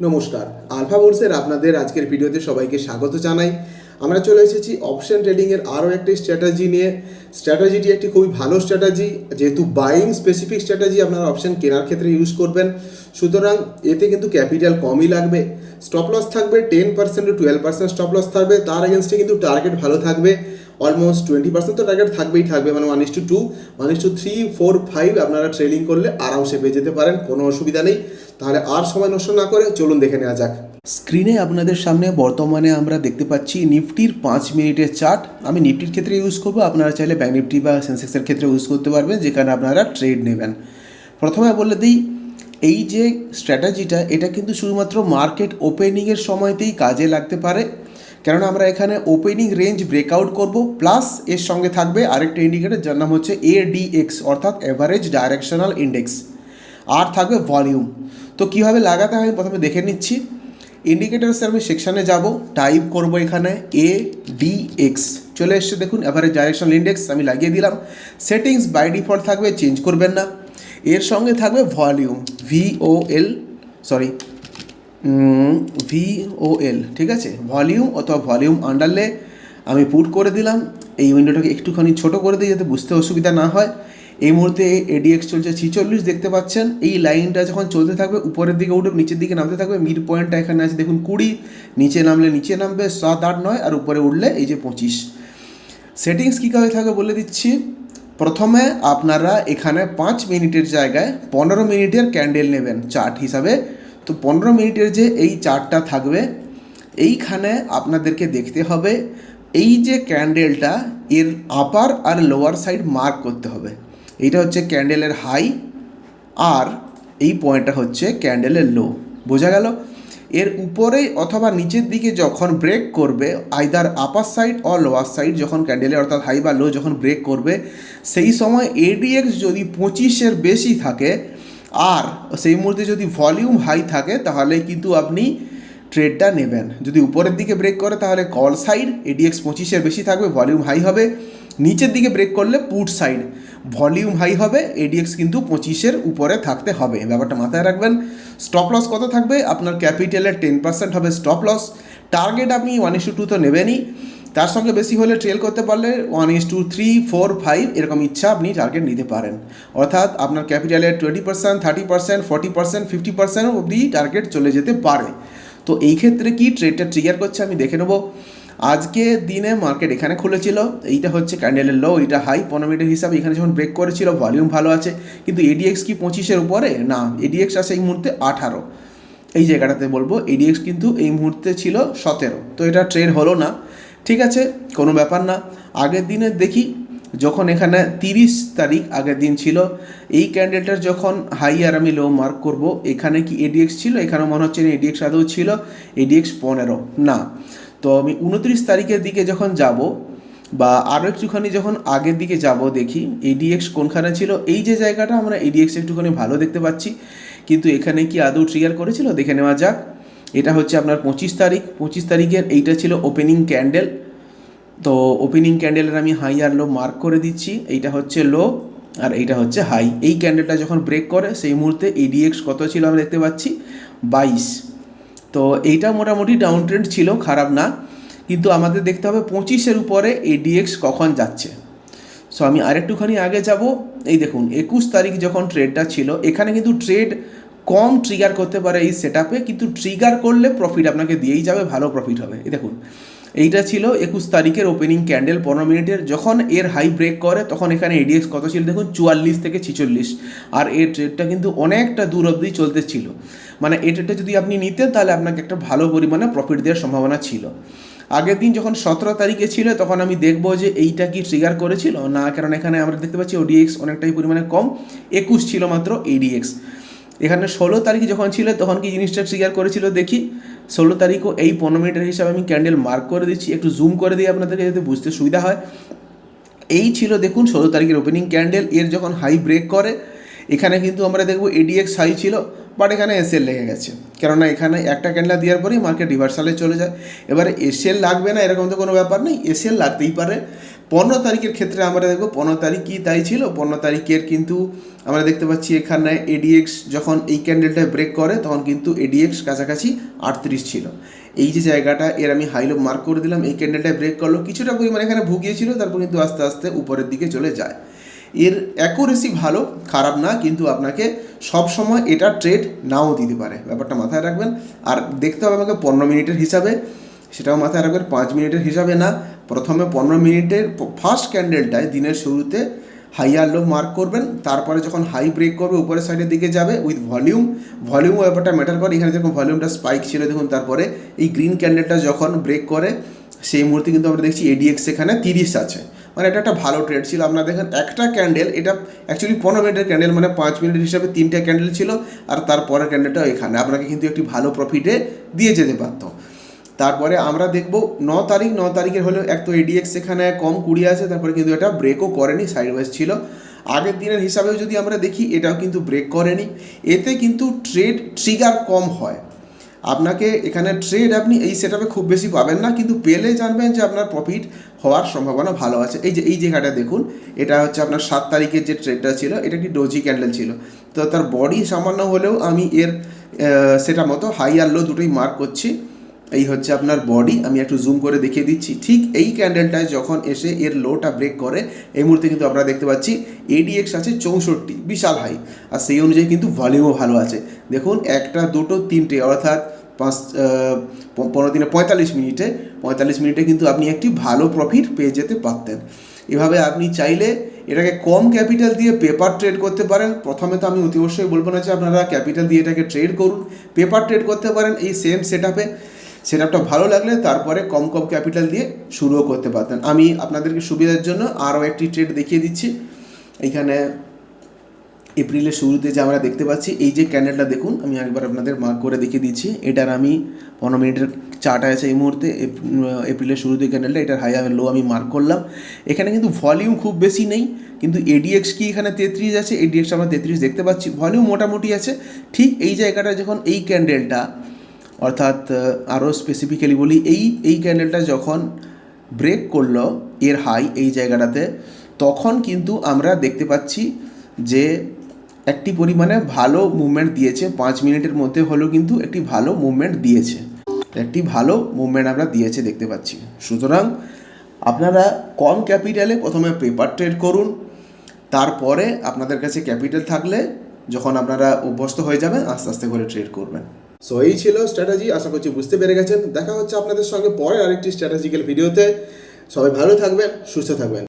নমস্কার। আলফা বোর্ডসের আপনাদের আজকের ভিডিওতে সবাইকে স্বাগত জানাই। আমরা চলে এসেছি অপশন ট্রেডিংয়ের আরও একটি স্ট্র্যাটাজি নিয়ে। স্ট্র্যাটাজিটি একটি খুবই ভালো স্ট্র্যাটাজি, যেহেতু বাইং স্পেসিফিক স্ট্র্যাটাজি আপনারা অপশন কেনার ক্ষেত্রে ইউজ করবেন। সুতরাং এতে কিন্তু ক্যাপিটাল কমই লাগবে। স্টপ লস থাকবে ten percent to twelve percent stop loss থাকবে। তার এগেনস্টে কিন্তু টার্গেট ভালো থাকবে। অলমোস্ট টোয়েন্টি পার্সেন্ট তো টার্গেট থাকবেই, থাকবে মানে one is to two one is to two three four আপনারা ট্রেডিং করলে আরামসে পেয়ে যেতে পারেন, কোনো অসুবিধা নেই। তাহলে আর সময় নষ্ট না করে চলুন দেখে নেওয়া যাক। স্ক্রিনে আপনাদের সামনে বর্তমানে আমরা দেখতে পাচ্ছি নিফটির পাঁচ মিনিটের চার্ট আমি নিফটির ক্ষেত্রে ইউজ করব, আপনারা চাইলে ব্যাঙ্ক নিফটি বা সেন্সেক্সের ক্ষেত্রে ইউজ করতে পারবেন, যেখানে আপনারা ট্রেড নেবেন। প্রথমে বলে দিই, এই যে স্ট্র্যাটাজিটা এটা কিন্তু শুধুমাত্র মার্কেট ওপেনিংয়ের সময়তেই কাজে লাগতে পারে। কেননা আমরা এখানে ওপেনিং রেঞ্জ ব্রেকআউট করব প্লাস এর সঙ্গে থাকবে আরেকটা ইন্ডিকেটর যার নাম হচ্ছে এডিএক্স অর্থাৎ এভারেজ ডাইরেকশনাল ইন্ডেক্স আর থাকবে ভলিউম তো কীভাবে লাগাতে হয় প্রথমে দেখে নিচ্ছি। ইন্ডিকেটার্সের আমি সেকশানে যাব টাইপ করব এখানে এ ডি এক্স চলে এসছে দেখুন অ্যাভারেজ ডাইরেকশনাল ইন্ডেক্স আমি লাগিয়ে দিলাম। সেটিংস বাই ডিফল্ট থাকবে চেঞ্জ করবেন না। এর সঙ্গে থাকবে volume V O L sorry V O L ঠিক আছে? ভলিউম অথবা ভলিউম আন্ডারলে আমি পুট করে দিলাম। এই উইন্ডোটাকে একটুখানি ছোট করে দিই যাতে বুঝতে অসুবিধা না হয়। এই মুহূর্তে এডিএক্স চলছে ছিচল্লিশ, দেখতে পাচ্ছেন? এই লাইনটা যখন চলতে থাকবে, উপরের দিকে উঠে নিচের দিকে নামতে থাকবে মিড পয়েন্টটা এখানে আছে, দেখুন, কুড়ি, নিচে নামলে নিচে নামবে, সাত, আট, নয়, আর উপরে উঠলে এই যে পঁচিশ। সেটিংস কীভাবে থাকবে বলে দিচ্ছি। প্রথমে আপনারা এখানে পাঁচ মিনিটের জায়গায় পনেরো মিনিটের ক্যান্ডেল নেবেন চার্ট হিসাবে। তো পনেরো মিনিটের যে এই চার্টটা থাকবে, এইখানে আপনাদেরকে দেখতে হবে এই যে ক্যান্ডেলটা, এর আপার আর লোয়ার সাইড মার্ক করতে হবে। এইটা হচ্ছে ক্যান্ডেলের হাই আর এই পয়েন্টটা হচ্ছে ক্যান্ডেলের লো বোঝা গেল? এর উপরে অথবা নিচের দিকে যখন ব্রেক করবে either upper side uh lower side যখন ক্যান্ডেলের অর্থাৎ হাই বা লো যখন ব্রেক করবে, সেই সময় এডিএক্স যদি পঁচিশের বেশি থাকে আর সেই মুহূর্তে যদি ভলিউম হাই থাকে, তাহলে কিন্তু আপনি ট্রেডটা নেবেন। যদি উপরের দিকে ব্রেক করে, তাহলে কল সাইড এডিএক্স পঁচিশের বেশি থাকবে, ভলিউম হাই হবে। নিচের দিকে ব্রেক করলে পুট সাইড ভলিউম হাই হবে এডিএক্স কিন্তু পঁচিশের উপরে থাকতে হবে। ব্যাপারটা মাথায় রাখবেন। স্টপ লস কত থাকবে? আপনার ক্যাপিটালের টেন পার্সেন্ট হবে স্টপ লস টার্গেট আপনি one is to two two নেবেনই। তার সঙ্গে বেশি হলে ট্রেল করতে পারলে one is to two three four এরকম ইচ্ছা আপনি টার্গেট নিতে পারেন। অর্থাৎ আপনার ক্যাপিটালের twenty percent thirty percent forty percent fifty percent অবধি টার্গেট চলে যেতে পারে। তো এই ক্ষেত্রে কি ট্রেডটা ট্রিগার করছে আমি দেখে নেব। আজকে দিনে মার্কেট এখানে খুলেছিল, এইটা হচ্ছে ক্যান্ডেলের লো এইটা হাই পনেরো মিনিটের হিসাবে, এখানে যখন ব্রেক করেছিল ভলিউম ভালো আছে, কিন্তু এডিএক্স কি পঁচিশের উপরে? না এডিএক্স আছে এই মুহূর্তে আঠারো। এই জায়গাটাতে বলব এডিএক্স কিন্তু এই মুহূর্তে ছিল সতেরো। তো এটা ট্রেড হলো না। ঠিক আছে, কোনো ব্যাপার না। আগের দিনে দেখি যখন এখানে তিরিশ তারিখ আগের দিন ছিল, এই ক্যান্ডেলটার যখন হাই আর আমি লো মার্ক করব, এখানে কি এডিএক্স ছিল? এখানে মনে হচ্ছে না এডিএক্স আদৌ ছিল এডিএক্স পনেরো। না। তো আমি উনত্রিশ তারিখের দিকে যখন যাব বা আরও একটুখানি যখন আগের দিকে যাব দেখি এডিএক্স কোনখানে ছিল? এই যে জায়গাটা আমরা এডিএক্স একটুখানি ভালো দেখতে পাচ্ছি। কিন্তু এখানে কি আদৌ ট্রিগার করেছিল? দেখে নেওয়া যাক। এটা হচ্ছে আপনার পঁচিশ তারিখ। পঁচিশ তারিখের এইটা ছিল ওপেনিং ক্যান্ডেল তো ওপেনিং ক্যান্ডেলের আমি হাই আর লো মার্ক করে দিচ্ছি। এইটা হচ্ছে লো আর এইটা হচ্ছে হাই এই ক্যান্ডেলটা যখন ব্রেক করে, সেই মুহূর্তে এডিএক্স কত ছিল আমরা দেখতে পাচ্ছি? বাইশ। তো এইটা মোটামুটি ডাউন ট্রেন্ড ছিল, খারাপ না। কিন্তু আমাদের দেখতে হবে পঁচিশের উপরে এডিএক্স কখন যাচ্ছে। সো আমি আরেকটুখানি আগে যাব। এই দেখুন, একুশ তারিখ যখন ট্রেডটা ছিল, এখানে কিন্তু ট্রেড কম ট্রিগার করতে পারে এই সেট কিন্তু ট্রিগার করলে প্রফিট আপনাকে দিয়েই যাবে, ভালো প্রফিট হবে। এই দেখুন, এইটা ছিল একুশ তারিখের ওপেনিং ক্যান্ডেল পনেরো মিনিটের। যখন এর হাই ব্রেক করে, তখন এখানে এডিএক্স কত ছিল? দেখুন, চুয়াল্লিশ থেকে ছিচল্লিশ। আর এর ট্রেডটা কিন্তু অনেকটা দূর অবধি চলতে ছিল। মানে এই ট্রেডটা যদি আপনি নিতেন, তাহলে আপনাকে একটা ভালো পরিমাণে প্রফিট দেওয়ার সম্ভাবনা ছিল। আগের দিন যখন সতেরো তারিখে ছিল, তখন আমি দেখব যে এইটা কি ট্রিগার করেছিল। না, কারণ এখানে আমরা দেখতে পাচ্ছি ওডিএক্স অনেকটাই পরিমাণে কম। একুশ ছিল মাত্র এডিএক্স এখানে ষোলো তারিখ যখন ছিল, তখন কি জিনিসটা ট্রিগার করেছিল দেখি? ষোলো তারিখও এই পনেরো মিনিটের হিসাবে আমি ক্যান্ডেল মার্ক করে দিচ্ছি। একটু জুম করে দিই আপনাদেরকে যাতে বুঝতে সুবিধা হয়। এই ছিল দেখুন ষোলো তারিখের ওপেনিং ক্যান্ডেল এর যখন হাই ব্রেক করে, এখানে কিন্তু আমরা দেখব এডিএক্স হাই ছিল বাট এখানে এসএল লেগে গেছে। কেননা এখানে একটা ক্যান্ডেল দেওয়ার পরেই মার্কেট রিভার্সালে চলে যায়। এবারে এসএল লাগবে না, এরকম তো কোনো ব্যাপার নেই। এসএল লাগতেই পারে। পনেরো তারিখের ক্ষেত্রে আমরা দেখব, পনেরো তারিখ কি তাই ছিল? পনেরো তারিখের কিন্তু আমরা দেখতে পাচ্ছি এখানে এডিএক্স যখন এই ক্যান্ডেলটা ব্রেক করে, তখন কিন্তু এডিএক্স কাছাকাছি আটত্রিশ ছিল। এই যে জায়গাটা, এর আমি হাইলো মার্ক করে দিলাম, এই ক্যান্ডেলটা ব্রেক করল। কিছুটা পরিমাণে এখানে ভুগিয়েছিল, তারপর কিন্তু আস্তে আস্তে উপরের দিকে চলে যায়। এর অ্যাকুরেসি ভালো, খারাপ না, কিন্তু আপনাকে সব সময় এটা ট্রেড নাও দিতে পারে। ব্যাপারটা মাথায় রাখবেন। আর দেখতে হবে আমাকে পনেরো মিনিটের হিসাবে, সেটাও মাথায় রাখবেন, পাঁচ মিনিটের হিসাবে না। প্রথমে পনেরো মিনিটের ফার্স্ট ক্যান্ডেলটায় দিনের শুরুতে হাই আর লো মার্ক করবেন, তারপরে যখন হাই ব্রেক করবে, উপরের সাইডের দিকে যাবে উইথ ভলিউম ভলিউম ব্যাপারটা ম্যাটার করে। এখানে যখন ভলিউমটা স্পাইক ছিল, দেখুন তারপরে এই গ্রিন ক্যান্ডেলটা যখন ব্রেক করে, সেই মুহূর্তে কিন্তু আমরা দেখছি এডিএক্স এখানে তিরিশ আছে। মানে এটা একটা ভালো ট্রেড ছিল। আপনারা দেখেন একটা ক্যান্ডেল এটা অ্যাকচুয়ালি পনেরো মিনিটের ক্যান্ডেল মানে পাঁচ মিনিট হিসাবে তিনটা ক্যান্ডেল ছিল, আর তারপরের ক্যান্ডেলটা এখানে। আপনাকে কিন্তু একটি ভালো প্রফিটে দিয়ে যেতে পারতো। তারপরে আমরা দেখব ন তারিখ, ন তারিখের হলেও এক তো এডিএক্স এখানে কম কুড়ি আছে, তারপরে কিন্তু এটা ব্রেকও করেনি সাইড ওয়াইজ ছিল। আগের দিনের হিসাবেও যদি আমরা দেখি, এটাও কিন্তু ব্রেক করেনি। এতে কিন্তু ট্রেড ট্রিগার কম হয়। আপনাকে এখানে ট্রেড আপনি এই সেটআপে খুব বেশি পাবেন না, কিন্তু পেলে জানবেন যে আপনার প্রফিট হওয়ার সম্ভাবনা ভালো আছে। এই যে, এই জায়গাটা দেখুন, এটা হচ্ছে আপনার সাত তারিখের যে ট্রেডটা ছিল, এটা একটি ডোজি ক্যান্ডেল ছিল। তো তার বডি সামান্য হলেও আমি এর সেটা মতো হাই আর লো দুটোই মার্ক করছি। এই হচ্ছে আপনার বডি আমি একটু জুম করে দেখিয়ে দিচ্ছি। ঠিক এই ক্যান্ডেলটায় যখন এসে এর লোটা ব্রেক করে, এই মুহূর্তে কিন্তু আমরা দেখতে পাচ্ছি এডিএক্স আছে চৌষট্টি, বিশাল হাই আর সেই অনুযায়ী কিন্তু ভলিউমও ভালো আছে। দেখুন, একটা, দুটো, তিনটে, অর্থাৎ পাঁচ পনেরো দিনে পঁয়তাল্লিশ মিনিটে পঁয়তাল্লিশ মিনিটে কিন্তু আপনি একটি ভালো প্রফিট পেয়ে যেতে পারতেন। এভাবে আপনি চাইলে এটাকে কম ক্যাপিটাল দিয়ে পেপার ট্রেড করতে পারেন। প্রথমে তো আমি অতি অবশ্যই বলব না যে আপনারা ক্যাপিটাল দিয়ে এটাকে ট্রেড করুন। পেপার ট্রেড করতে পারেন এই সেম সেট আপে সেট আপটা ভালো লাগলে তারপরে কম কম ক্যাপিটাল দিয়ে শুরুও করতে পারতেন। আমি আপনাদেরকে সুবিধার জন্য আরও একটি ট্রেড দেখিয়ে দিচ্ছি। এখানে এপ্রিলের শুরুতে যে আমরা দেখতে পাচ্ছি, এই যে ক্যান্ডেলটা দেখুন, আমি একবার আপনাদের মার্ক করে দেখিয়ে দিচ্ছি। এটার আমি পনেরো মিনিটের চার্ট আছে এই মুহূর্তে। এপ্রিলের শুরুতে ক্যান্ডেলটা এটার হাই আর লো আমি মার্ক করলাম। এখানে কিন্তু ভলিউম খুব বেশি নেই, কিন্তু এডিএক্স কি এখানে তেত্রিশ আছে? এডিএক্স আমরা তেত্রিশ দেখতে পাচ্ছি। ভলিউম মোটামুটি আছে। ঠিক এই জায়গাটা যখন এই ক্যান্ডেলটা অর্থাৎ আরও স্পেসিফিক্যালি বলি, এই এই ক্যান্ডেলটা যখন ব্রেক করল, এর হাই এই জায়গাটাতে, তখন কিন্তু আমরা দেখতে পাচ্ছি যে একটি পরিমাণে ভালো মুভমেন্ট দিয়েছে। পাঁচ মিনিটের মধ্যে হলেও কিন্তু একটি ভালো মুভমেন্ট দিয়েছে। একটি ভালো মুভমেন্ট আমরা দিয়েছে দেখতে পাচ্ছি। সুতরাং, আপনারা কম ক্যাপিটালে প্রথমে পেপার ট্রেড করুন, তারপরে আপনাদের কাছে ক্যাপিটাল থাকলে যখন আপনারা অভ্যস্ত হয়ে যাবেন, আস্তে আস্তে করে ট্রেড করবেন। সো এই ছিল স্ট্র্যাটাজি আশা করছি বুঝতে পেরে গেছেন। দেখা হচ্ছে আপনাদের সঙ্গে পরে আরেকটি স্ট্র্যাটেজিক্যাল ভিডিওতে সবাই ভালো থাকবেন, সুস্থ থাকবেন।